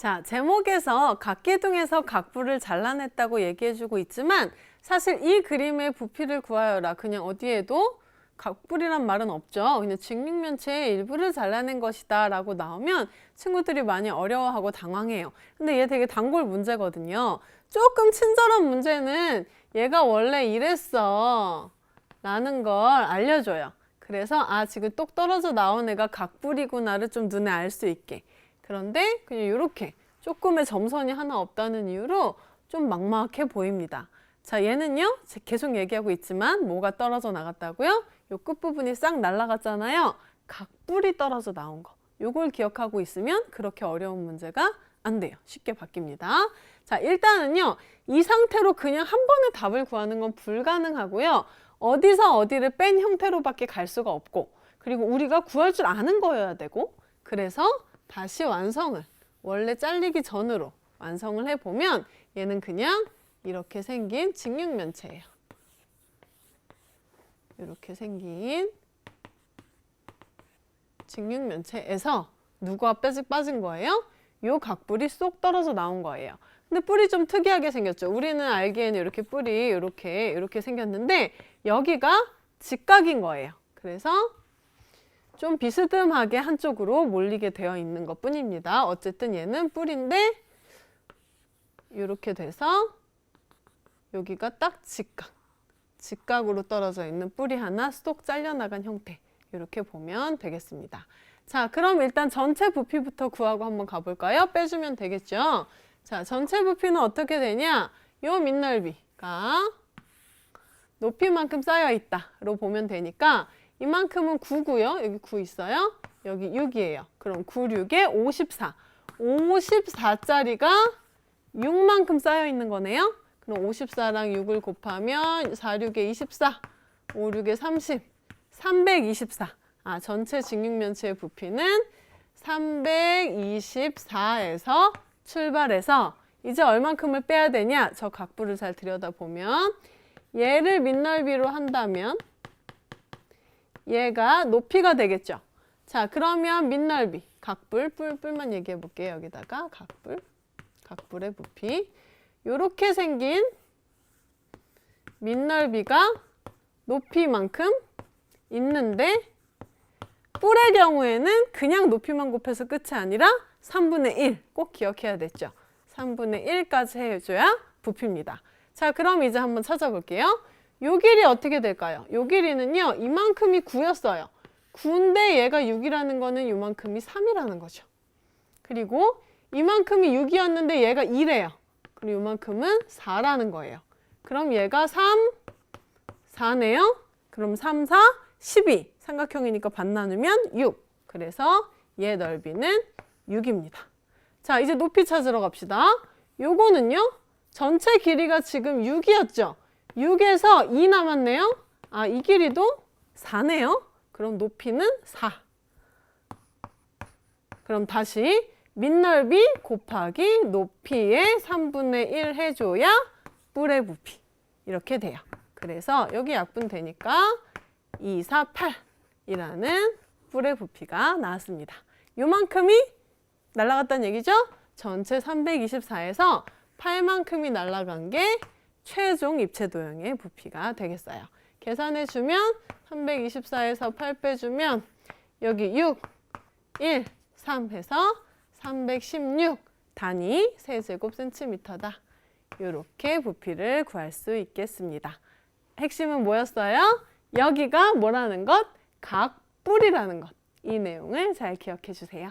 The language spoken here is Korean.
자, 제목에서 각기둥에서 각부를 잘라냈다고 얘기해주고 있지만 사실 이 그림의 부피를 구하여라. 그냥 어디에도 각불이란 말은 없죠. 그냥 직육면체의 일부를 잘라낸 것이다 라고 나오면 친구들이 많이 어려워하고 당황해요. 근데 얘 되게 단골 문제거든요. 조금 친절한 문제는 얘가 원래 이랬어 라는 걸 알려줘요. 그래서 아 지금 똑 떨어져 나온 애가 각불이구나를 좀 눈에 알 수 있게. 그런데 그냥 이렇게 조금의 점선이 하나 없다는 이유로 좀 막막해 보입니다. 자, 얘는요, 제- 계속 얘기하고 있지만 뭐가 떨어져 나갔다고요? 요 끝부분이 싹 날아갔잖아요. 각불이 떨어져 나온 거. 요걸 기억하고 있으면 그렇게 어려운 문제가 안 돼요. 쉽게 바뀝니다. 자, 일단은요, 이 상태로 그냥 한 번에 답을 구하는 건 불가능하고요. 어디서 어디를 뺀 형태로밖에 갈 수가 없고, 그리고 우리가 구할 줄 아는 거여야 되고, 그래서 다시 완성을 원래 잘리기 전으로 완성을 해보면 얘는 그냥 이렇게 생긴 직육면체예요. 이렇게 생긴 직육면체에서 누가 빼직 빠진 거예요? 요 각불이 쏙 떨어져 나온 거예요. 근데 뿔이 좀 특이하게 생겼죠. 우리는 알기에는 이렇게 뿔이 이렇게 이렇게 생겼는데 여기가 직각인 거예요. 그래서 좀 비스듬하게 한쪽으로 몰리게 되어 있는 것 뿐입니다. 어쨌든 얘는 뿔인데 이렇게 돼서 여기가 딱 직각, 직각으로 떨어져 있는 뿔이 하나 쏙 잘려나간 형태 이렇게 보면 되겠습니다. 자, 그럼 일단 전체 부피부터 구하고 한번 가볼까요? 빼주면 되겠죠? 자, 전체 부피는 어떻게 되냐? 요 밑넓이가 높이만큼 쌓여 있다로 보면 되니까 이만큼은 9고요. 여기 9 있어요. 여기 6이에요. 그럼 9, 6에 54. 54짜리가 6만큼 쌓여 있는 거네요. 그럼 54랑 6을 곱하면 4, 6에 24, 5, 6에 30, 324. 아, 전체 직육면체의 부피는 324에서 출발해서 이제 얼만큼을 빼야 되냐? 저 각부를 잘 들여다보면 얘를 밑넓이로 한다면 얘가 높이가 되겠죠. 자, 그러면 밑넓이, 각불, 뿔, 뿔만 얘기해 볼게요. 여기다가 각불, 각불의 부피. 요렇게 생긴 밑넓이가 높이만큼 있는데 뿔의 경우에는 그냥 높이만 곱해서 끝이 아니라 3분의 1 꼭 기억해야 됐죠. 3분의 1까지 해줘야 부피입니다. 자, 그럼 이제 한번 찾아볼게요. 요 길이 어떻게 될까요? 요 길이는요, 이만큼이 9였어요. 9인데 얘가 6이라는 거는 요만큼이 3이라는 거죠. 그리고 이만큼이 6이었는데 얘가 2래요. 그리고 요만큼은 4라는 거예요. 그럼 얘가 3, 4네요. 그럼 3, 4, 12. 삼각형이니까 반 나누면 6. 그래서 얘 넓이는 6입니다. 자, 이제 높이 찾으러 갑시다. 요거는요. 전체 길이가 지금 6이었죠. 6에서 2 남았네요. 아, 이 길이도 4네요. 그럼 높이는 4. 그럼 다시 밑넓이 곱하기 높이의 3분의 1 해줘야 뿔의 부피. 이렇게 돼요. 그래서 여기 약분 되니까 2, 4, 8이라는 뿔의 부피가 나왔습니다. 요만큼이 날아갔다는 얘기죠? 전체 324에서 8만큼이 날아간 게 최종 입체 도형의 부피가 되겠어요. 계산해 주면 324에서 8 빼주면 여기 6, 1, 3 해서 316 단위 세제곱 센티미터다. 이렇게 부피를 구할 수 있겠습니다. 핵심은 뭐였어요? 여기가 뭐라는 것? 각뿔이라는 것. 이 내용을 잘 기억해 주세요.